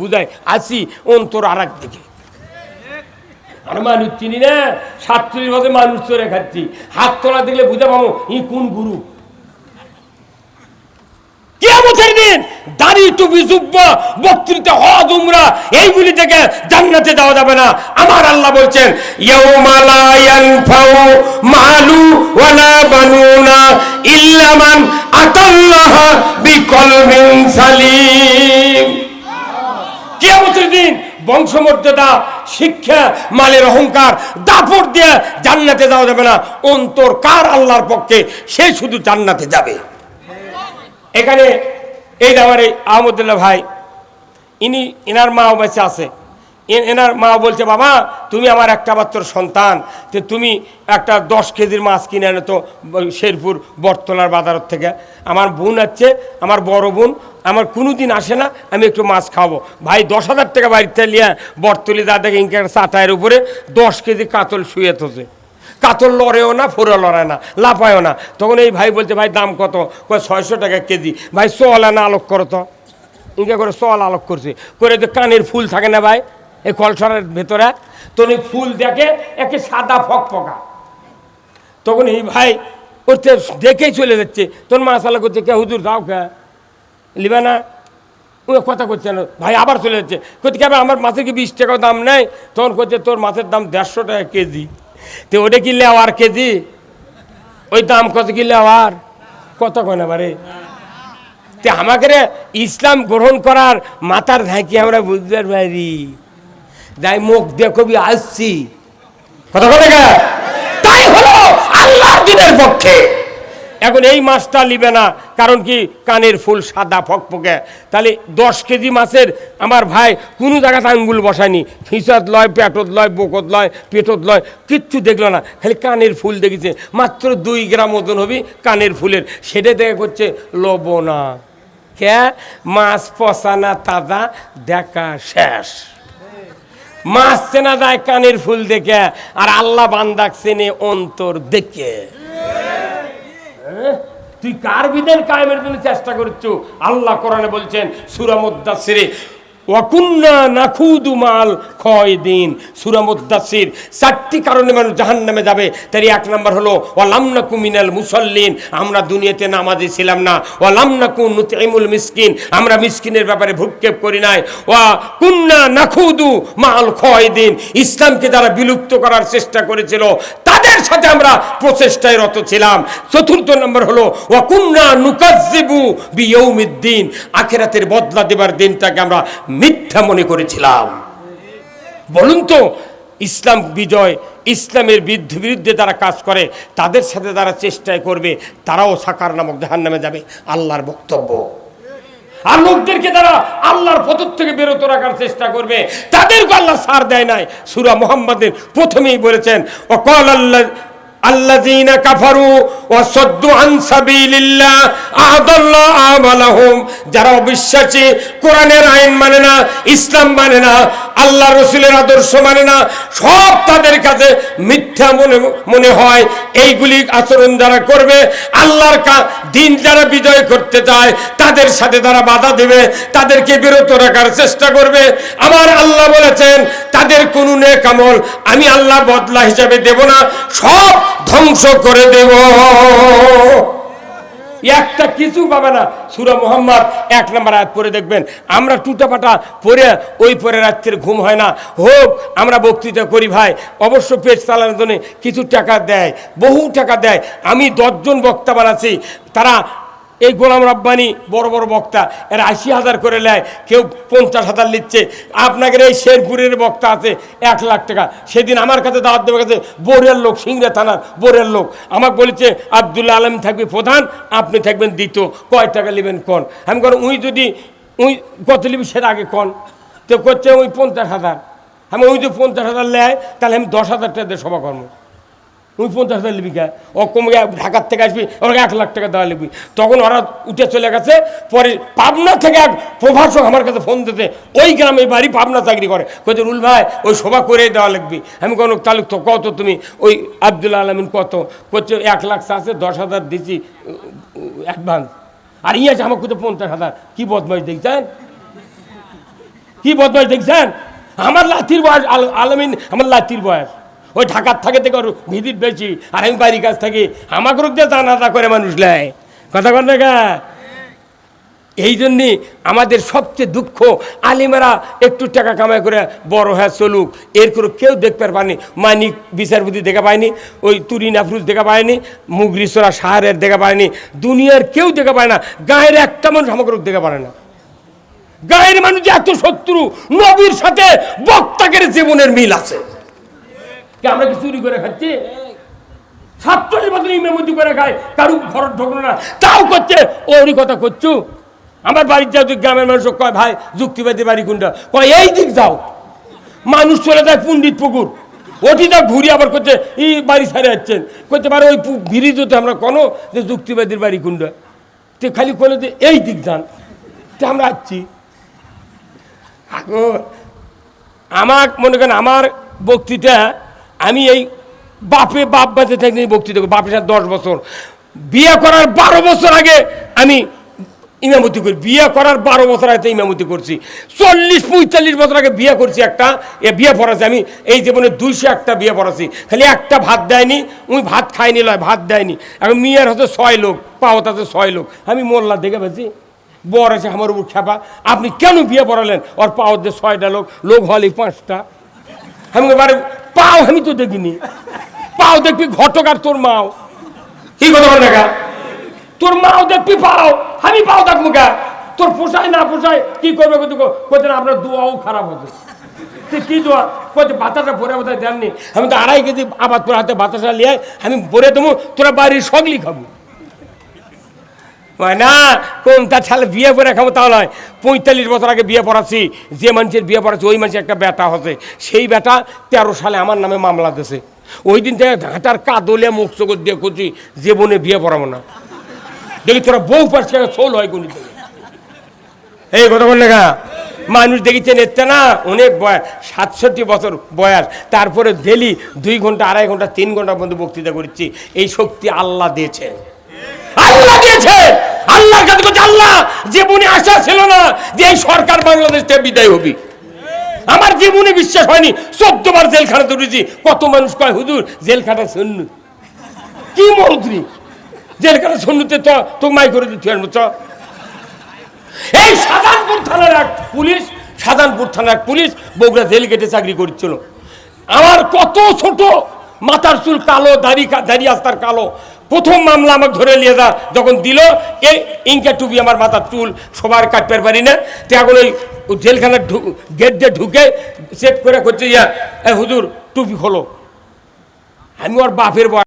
বুঝায়, আসি অন্তর আর দিকে। আর মানুষ চিনি না, সাতচল্লিশ বছর মানুষ চলে খাচ্ছি। হাত তোলা দেখলে বুঝে পাবো ই কোন গুরু। উমরা এইগুলি থেকে যাওয়া যাবে না। আমার আল্লাহ বলছেন কিয়ামতের দিন বংশমর্যাদা, শিক্ষা, মালের অহংকার, দাপট দিয়ে জান্নাতে যাওয়া যাবে না। অন্তর কার আল্লাহর পক্ষে, সে শুধু জান্নাতে যাবে। এখানে এই দাবারে আহমদুল্লাহ ভাই, ইনি, ইনার মা বেঁচে আছে। এনার মা বলছে, বাবা, তুমি আমার একটা মাত্র সন্তান। তো তুমি একটা দশ কেজির মাছ কিনে আনো তো, শেরপুর, বটতলার বাজার থেকে। আমার বোন আছে, আমার বড় বোন, আমার কোনো দিন আসে না, আমি একটু মাছ খাব ভাই, দশ হাজার টাকা বাড়িতে নিয়ে বটতলি দা দেখে ইনকে চাটায়ের উপরে দশ কেজি কাতল শুয়ে থসে কাতল লড়েও না ফোরা লড়ায় না, লাফায়ও না। তখন এই ভাই বলছে, ভাই, দাম কত? ছয়শো টাকা কেজি। ভাই সোয়ালা না আলোক করো তো। ইনকে করে সোয়াল আলোক করছে। করে যে কানের ফুল থাকে না ভাই এই কলসরের ভেতরে এই ফুল দেখে একে সাদা ফক ফকা তখন এই ভাই ওতে দেখেই চলে যাচ্ছে। তোর মাসালা করছে, কে হুজুর দাও কে? লিবে না। ও কথা করছে না। ভাই আবার চলে যাচ্ছে। করতে কে আমার মাছের কি বিশ টাকা দাম নেই? তখন করছে তোর মাছের দাম দেড়শো টাকা কেজি। তো ওটা কি লেওয়ার কেজি? ওই দাম কত কি লেওয়ার? কত কয় না বারে? তে আমাকে ইসলাম গ্রহণ করার মাথার ধাঁকি আমরা বুঝতে পারি। যাই মুখ দিয়ে কবি আসছি। কথা বলে গা তাই হলো আল্লাহর দিনের পক্ষে। এখন এই মাছটা নিবে না কারণ কি কানের ফুল সাদা ফকফকে। তাহলে দশ কেজি মাছের আমার ভাই কোনো জায়গাতে আঙ্গুল বসায়নি। ফিসাত লয় পেটত লয় বকত লয় পেটত লয় কিচ্ছু দেখল না। খালি কানের ফুল দেখেছে। মাত্র দুই গ্রাম ওজন হবি কানের ফুলের। সেটা দেখে করছে লবণা। কে? মাছ পচানা তাজা দেখা শেষ। মাছ চেনা যায় কানের ফুল দেখে, আর আল্লাহ বান্দাক চেনে অন্তর দেখে হ্যাঁ? তুই কার বিধান কায়েমের জন্য চেষ্টা করছ আল্লাহ কোরআনে বলছেন সুরামুদ্দাসিরে ওয়াকুন্না মাল দিন সুরামুদ্দাসির চারটি কারণে মানুষ জাহান নামে যাবে। তার এক নম্বর হলো ওয়ালামনা কুমিনাল মুসল্লিন। আমরা দুনিয়াতে নামাজি ছিলাম না। ওয়ালামনা কুন নুতাইমুল মিসকিন। আমরা মিসকিনের ব্যাপারে ভূক্ষেপ করি নাই। ওয়া কুন্না নাখুদু মাল ক্ষয় দিন ইসলামকে যারা বিলুপ্ত করার চেষ্টা করেছিল তাদের সাথে আমরা প্রচেষ্টায় রত ছিলাম। চতুর্থ নম্বর হলো, ওয়াকুন্না নুকাজ্জিবু বিয়ৌমিদ্দিন। আখেরাতের বদলা দেবার দিনটাকে আমরা মিথ্যা মনে করেছিলাম। বলুন তো, ইসলাম বিজয়, ইসলামের বিরুদ্ধে যারা কাজ করে, তাদের সাথে যারা চেষ্টায় করবে, তারাও সাকার নামক জাহান নামে যাবে। আল্লাহর বক্তব্য। আর লোকদেরকে তারা আল্লাহর পথর থেকে বেরোতে রাখার চেষ্টা করবে। তাদেরকে আল্লাহ সার দেয় নাই। সুরা মোহাম্মদের প্রথমেই বলেছেন অকল আল্লাহ আল্লাযীনা কাফারু ওয়া সাদ্দু আন সাবিলিল্লাহ যারা অবিশ্বাসী, কোরআনের আইন মানে না, ইসলাম মানে না, আল্লাহ রসুলের আদর্শ মানে না, সব তাদের কাছে মিথ্যা মনে মনে হয়। এইগুলি আচরণ যারা করবে, আল্লাহর কা দিন যারা বিজয় করতে চায়, তাদের সাথে তারা বাধা দেবে, তাদেরকে বিরত রাখার চেষ্টা করবে। আমার আল্লাহ বলেছেন, তাদের কোনো নেক আমল আমি আল্লাহ বদলা হিসাবে দেব না। সব ধ্বংস করে দেব। একটা কিছু পাবে না। সুরা মোহাম্মদ, এক নম্বর আয়াত পরে দেখবেন, আমরা টুটাপাটা পরে ওই পরে রাত্রের ঘুম হয় না। হোক, আমরা বক্তৃতা করি ভাই, অবশ্য পেট চালানোর জন্য কিছু টাকা দেয়, বহু টাকা দেয়। আমি দশজন বক্তা বানাচ্ছি, তারা এই গোলাম রব্বানি বড় বড় বক্তা, এরা আশি হাজার করে নেয়, কেউ পঞ্চাশ হাজার নিচ্ছে। আপনাদের এই শেরপুরের বক্তা আছে, এক লাখ টাকা। সেদিন আমার কাছে দাওয়াত দেবে কাছে বোরের লোক, সিংড়া থানার বোরের লোক। আমাকে বলেছে আবদুল্লাহ আলম থাকবে প্রধান, আপনি থাকবেন দ্বিতীয়। কয় টাকা নেবেন কন? আমি কন উই যদি উই কত নিবি সেটা আগে কন? তো করছে ওই পঞ্চাশ হাজার। আমি ওই যদি পঞ্চাশ হাজার নেয়, তাহলে আমি দশ হাজার টাকা দিয়ে সভা কর্ম তুই পঞ্চাশ হাজার লিবি কে ও কমে ঢাকার থেকে আসবি ওরা এক লাখ টাকা দেওয়া লিখবি তখন ওরা উঠে চলে গেছে, পরে পাবনা থেকে এক প্রভাষক আমার কাছে ফোন দিতে। ওই গ্রামে বাড়ি পাবনা চাকরি করে। কত রুল ভাই, ওই সভা করে দেওয়া লাগবি আমি কোনো তালুক তো কত তুমি? ওই আবদুল্লাহ আলমিন কত? করছে এক লাখ আছে, দশ হাজার দিচ্ছি অ্যাডভান্স আর ইয়ে আছে আমার কোথাও পঞ্চাশ হাজার। কি বদমাইশ দেখছেন? কি বদমাস দেখছেন? আমার লাঠির বয়স, আল- আলমিন, আমার লাঠির বয়স। ওই ঢাকার থাকে থেকে ভিজিট বেশি, আর আমি বাড়ির কাছ থাকি। আমাকে রোগ দিয়ে জানাজা করে মানুষ নেয়। কথা কর না এই জন্যে আমাদের সবচেয়ে দুঃখ, আলিমেরা একটু টাকা কামাই করে বড় হ্যাঁ চলুক। এর করে কেউ দেখতে পারেনি মানিক বিচারপতি দেখা পায়নি, ওই তুরিন আফরুজ দেখা পায়নি মুগরিসরা সাহারের দেখা পায়নি, দুনিয়ার কেউ দেখা পায় না। গায়ের একটা মানুষ আমাকে দেখা পারে না। গায়ের মানুষ এত শত্রু, নবীর সাথে বক্তাকের জীবনের মিল আছে। কি আমরা কি চুরি করে খাচ্ছি? সাতচল্লিশ বছর ইমামতি করে খায়, কারু ঘর ঢোকলো না। তাও করছে, ওরই কথা করছ। আমার বাড়ির যাও গ্রামের মানুষ কয়, ভাই, যুক্তিবাদী বাড়ি কোনটা? কয়, এই দিক যাও। মানুষ চলে যায় পণ্ডিত পুকুর ওটি তা ঘুরি আবার করছে, এই বাড়ি ছাড়ে যাচ্ছেন। করতে পারে ওই হতে আমরা কোনো যে যুক্তিবাদীর বাড়ি কোনটা? তো খালি করলে যে এই দিক যান। তো আমরা আসছি। আমার, মনে করেন, আমার বক্তৃতা আমি এই বাপে বাপ বাজে থাকি বক্তৃতা করি। বাপের সাথে দশ বছর। বিয়ে করার বারো বছর আগে আমি ইমামতি করি। বিয়ে করার বারো বছর আগে ইমামতি করছি। চল্লিশ, পঁয়তাল্লিশ বছর আগে বিয়ে করছি একটা। এ বিয়ে পড়াছি। আমি এই জীবনে দুইশো একটা বিয়ে পড়াছি। খালি একটা ভাত দেয়নি। উনি ভাত খায়নি লয়, ভাত দেয়নি। এখন মেয়ের হচ্ছে ছয় লোক পাও তাতে ছয় লোক। আমি মোল্লা দেখে পেয়েছি বর আছে আমার উপর খেপা। আপনি কেন বিয়ে পড়ালেন? ওর পাও দিয়ে ছয়টা লোক লোক হলে পাঁচটা। আমি এবারে পাও আমি তো দেখিনি। পাও দেখবি ঘটক আর তোর মাও। কি কথা বলে দেখা? তোর মাও দেখবি পাও আমি পাও দেখব গা তোর পোষায় না পোষায় কি করবে কত কোথায় আপনার দোয়াও খারাপ হতো কি দোয়া? কত বাতাসা ভরে বোধহয় দেননি। আমি তো আড়াই কেজি আবার তোর হাতে বাতাসা লিয়ে আমি ভরে দেবো তোরা বাড়ির সগলি খাব। না? কোন তার ছেলে বিয়ে করে খাব তাহলে নয়। পঁয়তাল্লিশ বছর আগে বিয়ে পড়াচ্ছি, যে মানুষের বিয়ে পড়াচ্ছি, ওই মানুষের একটা বেটা হচ্ছে। সেই বেটা তেরো সালে আমার নামে মামলা দিয়েছে। ওই দিন থেকে ঘাটার কাদলে মুখ চোখর দিয়ে করছি জীবনে বিয়ে পড়াবো না। দেখি তোরা বউ পারছে সোল হয় কোন এই কথা বল না মানুষ দেখেছেন এতে না, অনেক বয়স সাতষট্টি বছর বয়স। তারপরে ডেলি দুই ঘণ্টা, আড়াই ঘণ্টা, তিন ঘণ্টা পর্যন্ত বক্তৃতা করছি এই শক্তি আল্লাহ দিয়েছেন। আল্লাহ দিয়েছে। আল্লাহর কাছে বলছে আল্লাহ জীবনে আশা ছিল না যে এই সরকার বাংলাদেশ বিদায় হবি। আমার জীবনে বিশ্বাস হয়নি চোদ্দ বার জেলখানা ধরেছি। কত মানুষ কয়, হুজুর, জেলখানা শূন্য। কি মন্ত্রী? জেলখানা শূন্যতে তো মাই করে দিতে পারব চ এই সাধারণপুর থানার এক পুলিশ সাধারণপুর থানার এক পুলিশ বগুড়া জেল গেটে চাকরি করছিল। আমার কত ছোট মাথার চুল কালো, দাড়ি দাড়ি আস্তার কালো। প্রথম মামলা আমাকে ধরে নিয়ে যা, যখন দিল এই ইনকা টুপি আমার মাথার চুল, সবার কাটতে পারি না। তো এখন ওই জেলখানার গেট দিয়ে ঢুকে চেক করে করছে, ইয়া, এ হুজুর, টুপি খোলো। আমি ওর বাপের বয়স